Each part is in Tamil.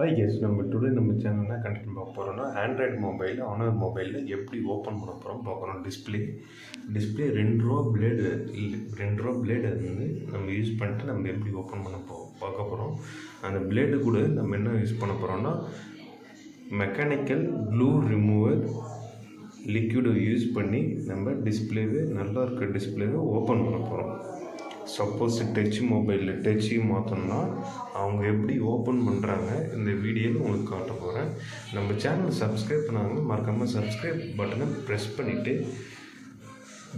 ஹாய் எஸ் நம்ம டுடே நம்ம சேனலில் கண்டென்ட் பார்க்க போகிறோம்னா ஆண்ட்ராய்டு மொபைல் ஆனர் மொபைலில் எப்படி ஓப்பன் பண்ண போகிறோம் பார்க்குறோம். டிஸ்பிளே டிஸ்பிளே ரெண்டு ரூபா பிளேடு ரெண்டு ரூபா பிளேடு வந்து நம்ம யூஸ் பண்ணிட்டு நம்ம எப்படி ஓப்பன் பண்ண போ பார்க்க போகிறோம் அந்த பிளேடு கூட நம்ம என்ன யூஸ் பண்ண போகிறோம்னா மெக்கானிக்கல் ப்ளூ ரிமூவர் லிக்விடை யூஸ் பண்ணி நம்ம டிஸ்பிளேவே நல்லா இருக்க டிஸ்பிளேவை ஓப்பன் பண்ண போகிறோம் சப்போஸ் டச் மொபைலில் டச்சையும் மாற்றணும்னா அவங்க எப்படி ஓப்பன் பண்ணுறாங்க இந்த வீடியோவில் உங்களுக்கு காட்ட போகிறேன் நம்ம சேனல் சப்ஸ்கிரைப் பண்ணாங்க மறக்காமல் சப்ஸ்கிரைப் பட்டனை ப்ரெஸ் பண்ணிவிட்டு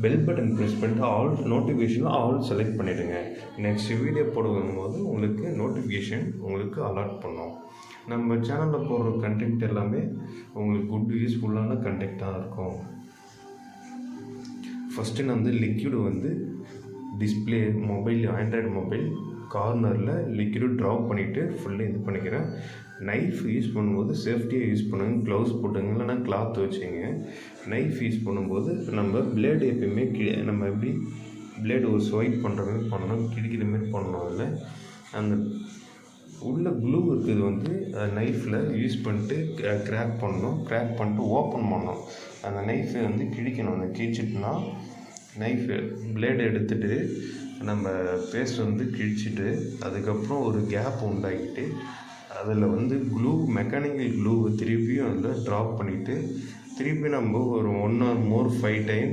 பெல் பட்டன் ப்ரெஸ் பண்ணிட்டு ஆல் நோட்டிஃபிகேஷனில் ஆல் செலக்ட் பண்ணிவிடுங்க நெக்ஸ்ட் வீடியோ போடும்போது உங்களுக்கு நோட்டிஃபிகேஷன் உங்களுக்கு அலாட் பண்ணோம். நம்ம சேனலில் போடுற கண்டென்ட் எல்லாமே உங்களுக்கு குட் யூஸ்ஃபுல்லான கண்டென்ட்டாக இருக்கும். ஃபஸ்ட்டு நான் வந்து லிக்யூடு வந்து டிஸ்பிளே மொபைல் ஆண்ட்ராய்டு மொபைல் கார்னரில் லிக்விட் ட்ராப் பண்ணிவிட்டு ஃபுல்லாக இது பண்ணிக்கிறேன். நைஃப் யூஸ் பண்ணும்போது சேஃப்டியாக யூஸ் பண்ணுங்க. க்ளவுஸ் போட்டுங்க. இல்லைனா கிளாத் வச்சுங்க. நைஃப் யூஸ் பண்ணும்போது நம்ம பிளேடு எப்பயுமே கி நம்ம எப்படி பிளேடு ஒரு ஸ்வைப் பண்ணுற மாதிரி பண்ணணும். கிழிக்கிற மாதிரி பண்ணணும் அதில். அந்த உள்ள க்ளூ இருக்குது வந்து நைஃப்பில் யூஸ் பண்ணிட்டு க்ராக் பண்ணணும். க்ராக் பண்ணிட்டு ஓப்பன் பண்ணணும். அந்த நைஃபை வந்து கிழிக்கணும். அந்த கிழிச்சிட்டுனா நைஃபு பிளேடு எடுத்துகிட்டு நம்ம பேஸ்ட் வந்து கிழிச்சிட்டு அதுக்கப்புறம் ஒரு கேப் உண்டாக்கிட்டு அதில் வந்து க்ளூ மெக்கானிக்கல் க்ளூவை திருப்பியும் அதில் ட்ராப் பண்ணிவிட்டு திருப்பி நம்ம ஒரு one or more five time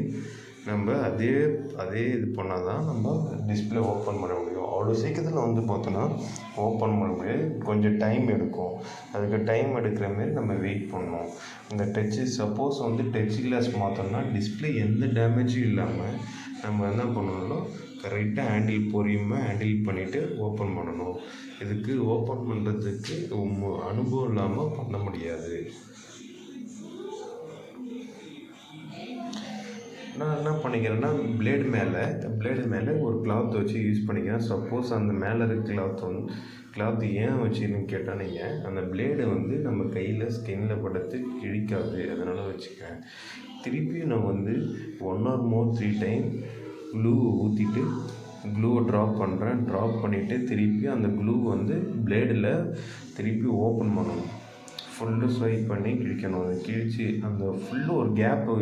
நம்ம அதே அதே இது பண்ணால் தான் நம்ம டிஸ்பிளே ஓப்பன் பண்ண முடியும். அவ்வளோ சீக்கிரத்தில் வந்து பார்த்தோன்னா ஓப்பன் பண்ண முடியாது. கொஞ்சம் டைம் எடுக்கும். அதுக்கு டைம் எடுக்கிற மாரி நம்ம வெயிட் பண்ணணும். இந்த டச்சு சப்போஸ் வந்து டச் கிளாஸ் மாற்றோம்னா டிஸ்பிளே எந்த டேமேஜும் இல்லாமல் நம்ம என்ன பண்ணணும் கரெக்டாக ஹேண்டில் பொறியுமே ஹேண்டில் பண்ணிவிட்டு ஓப்பன் பண்ணணும். இதுக்கு ஓப்பன் பண்ணுறதுக்கு அனுபவம் இல்லாமல் பண்ண முடியாது. நான் என்ன பண்ணிக்கிறேன்னா பிளேடு மேலே இந்த பிளேடு மேலே ஒரு கிளாத் வச்சு யூஸ் பண்ணிக்கிறேன். சப்போஸ் அந்த மேலே இருக்க கிளாத் வந்து கிளாத் ஏன் வச்சுன்னு கேட்டால் நீங்கள் அந்த பிளேடு வந்து நம்ம கையில் ஸ்கின்னில் படுத்து கிழிக்காது. அதனால் வச்சுக்கிறேன். திருப்பியும் நான் வந்து one or more three time க்ளூவை ஊற்றிட்டு க்ளூவை ட்ராப் பண்ணுறேன் ட்ராப் பண்ணிவிட்டு திருப்பி அந்த க்ளூ வந்து பிளேடில் திருப்பி ஓப்பன் பண்ணணும். ஃபுல்லு ஸ்வைப் பண்ணி கிழிக்கணும். அதை கிழிச்சு அந்த ஃபுல்லு ஒரு கேப்பு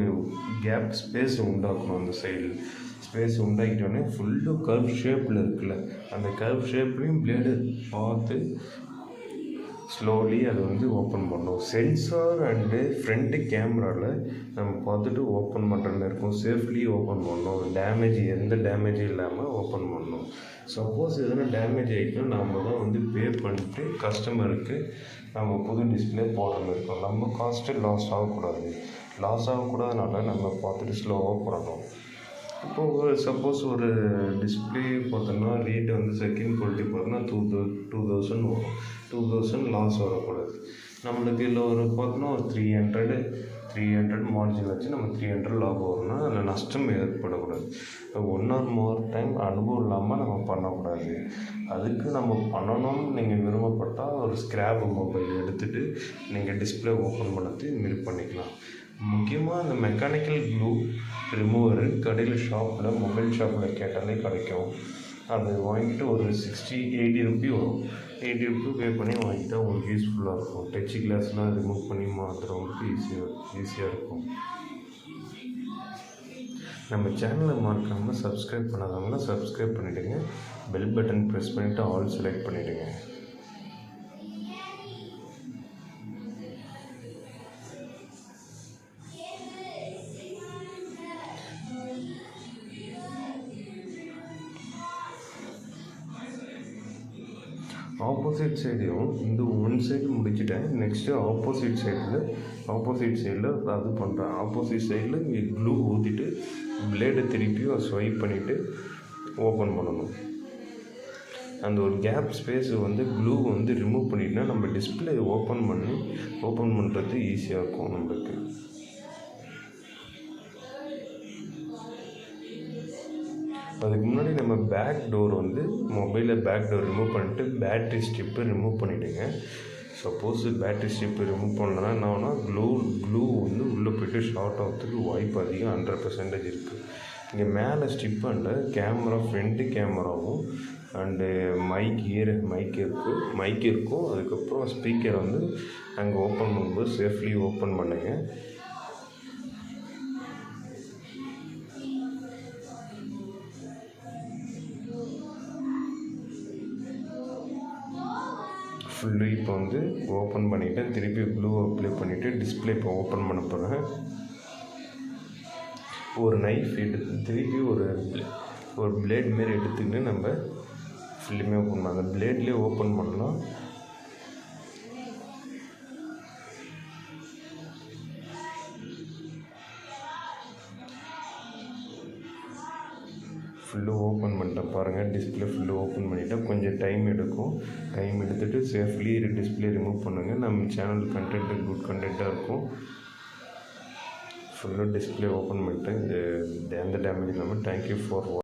கேப் ஸ்பேஸ் உண்டாக்கணும் அந்த சைடில் ஸ்பேஸ் உண்டாக்கிட்டோடனே ஃபுல்லு கர்வ் ஷேப்பில் இருக்குல்ல. அந்த கர்வ் ஷேப்லேயும் பிளேடு பார்த்து ஸ்லோலி அதை வந்து ஓப்பன் பண்ணணும் சென்சார் அண்டு ஃப்ரண்ட்டு கேமராவில் நம்ம பார்த்துட்டு ஓப்பன் பண்ணுறது இருக்கும். சேஃப்லி ஓப்பன் பண்ணணும் டேமேஜ் எந்த டேமேஜும் இல்லாமல் ஓப்பன் பண்ணணும் சப்போஸ் எதனா டேமேஜ் ஆகிட்டுனா நம்ம தான் வந்து பே பண்ணிட்டு கஸ்டமருக்கு நம்ம புது டிஸ்பிளே போடுற மாதிரி இருக்கும். நம்ம காஸ்ட்டு லாஸ் ஆகக்கூடாது. லாஸ் ஆகக்கூடாதனால நம்ம பார்த்துட்டு ஸ்லோவாக போடணும் இப்போது சப்போஸ் ஒரு டிஸ்பிளே பார்த்தோம்னா ரேட் வந்து செகண்ட் குவாலிட்டி பார்த்தோன்னா டூ தௌ டூ தௌசண்ட் வரும். டூ தௌசண்ட் லாஸ் வரக்கூடாது நம்மளுக்கு இதில் ஒரு பார்த்தோன்னா ஒரு three hundred three hundred margin வச்சு நம்ம த்ரீ ஹண்ட்ரட் லாபம் வரும்னா அதில் நஷ்டம் ஏற்படக்கூடாது. ஒன் ஆர் மோர் டைம் அனுபவம் இல்லாமல் நம்ம பண்ணக்கூடாது. அதுக்கு நம்ம பண்ணணும்னு நீங்கள் விரும்பப்பட்டால் ஒரு ஸ்க்ராப் மொபைல் எடுத்துகிட்டு நீங்கள் டிஸ்பிளே ஓப்பன் பண்ணுறது இதுமாரி பண்ணிக்கலாம். முக்கியமாக அந்த மெக்கானிக்கல் க்ளூ ரிமூவரு கடையில் ஷாப்பில் மொபைல் ஷாப்பில் கேட்டாலே கிடைக்கும். அது வாங்கிட்டு ஒரு சிக்ஸ்டி எயிட்டி ருபி வரும். எயிட்டி ருபி பே பண்ணி வாங்கிட்டால் உங்களுக்கு யூஸ்ஃபுல்லாக இருக்கும். டச் கிளாஸ்லாம் ரிமூவ் பண்ணி மாற்றுறவங்களுக்கு ஈஸியாக ஈஸியாக இருக்கும். நம்ம சேனலை மறக்காமல் சப்ஸ்கிரைப் பண்ணாதவங்களாம் சப்ஸ்கிரைப் பண்ணிவிடுங்க பெல் பட்டன் ப்ரெஸ் பண்ணிவிட்டு ஆல் செலக்ட் பண்ணிவிடுங்க ஆப்போசிட் சைடையும் இந்த ஒன் சைடு முடிச்சுட்டேன். நெக்ஸ்ட்டு ஆப்போசிட் சைடில் ஆப்போசிட் சைடில் அது பண்ணுறேன் ஆப்போசிட் சைடில் இங்கே க்ளூ ஊற்றிட்டு பிளேடை திருப்பியும் ஸ்வைப் பண்ணிவிட்டு ஓப்பன் பண்ணணும். அந்த ஒரு கேப் ஸ்பேஸ் வந்து க்ளூ வந்து ரிமூவ் பண்ணிட்டுனா நம்ம டிஸ்பிளே ஓப்பன் பண்ணி ஓப்பன் பண்ணுறது ஈஸியாக இருக்கும் நம்மளுக்கு. அதுக்கு முன்னாடி நம்ம பேக் டோர் வந்து மொபைலில் பேக் டோர் ரிமூவ் பண்ணிட்டு பேட்ரி ஸ்ட்ரிப்பு ரிமூவ் பண்ணிவிடுங்க சப்போஸ் பேட்ரி ஸ்ட்ரிப்பை ரிமூவ் பண்ணலன்னா என்ன ஆகுனா க்ளூ க்ளூ வந்து உள்ளே போய்ட்டு ஷார்ட் ஆகிறதுக்கு வாய்ப்பு அதிகம் ஹண்ட்ரட் பர்சன்டேஜ் இருக்குது இங்கே மேலே ஸ்டிப் அண்ட் கேமரா ஃப்ரண்ட்டு கேமராவும் அண்டு மைக் இயர் மைக் இருக்குது மைக் இருக்கும். அதுக்கப்புறம் ஸ்பீக்கர் வந்து அங்கே ஓப்பன் பண்ணும்போது சேஃப்லி ஓப்பன் பண்ணுங்கள் ஃபுல்லு இப்போ வந்து ஓப்பன் பண்ணிவிட்டேன் திருப்பி ப்ளூ அப்ளை பண்ணிவிட்டு டிஸ்பிளே இப்போ ஓப்பன் பண்ண போகிறேன் ஒரு நைஃப் எடுத்து திருப்பி ஒரு ஒரு பிளேட் மாரி எடுத்துக்கிட்டு நம்ம ஃபுல்லுமே ஓப்பன் பண்ணலாம். அந்த பிளேட்லேயே ஓப்பன் பண்ணலாம். ஃபுல்லு ஓப்பன் பண்ணிட்டேன் பாருங்கள் டிஸ்பிளே ஃபுல்லாக ஓப்பன் பண்ணிவிட்டேன் கொஞ்சம் டைம் எடுக்கும். டைம் எடுத்துகிட்டு சேஃப்லி டிஸ்பிளே ரிமூவ் பண்ணுங்கள் நம்ம சேனல் கண்டென்ட்டு குட் கண்டென்ட்டாக இருக்கும். ஃபுல்லாக டிஸ்பிளே ஓப்பன் பண்ணிட்டேன். இது எந்த டேமேஜ் இல்லாமல் தேங்க்யூ ஃபார்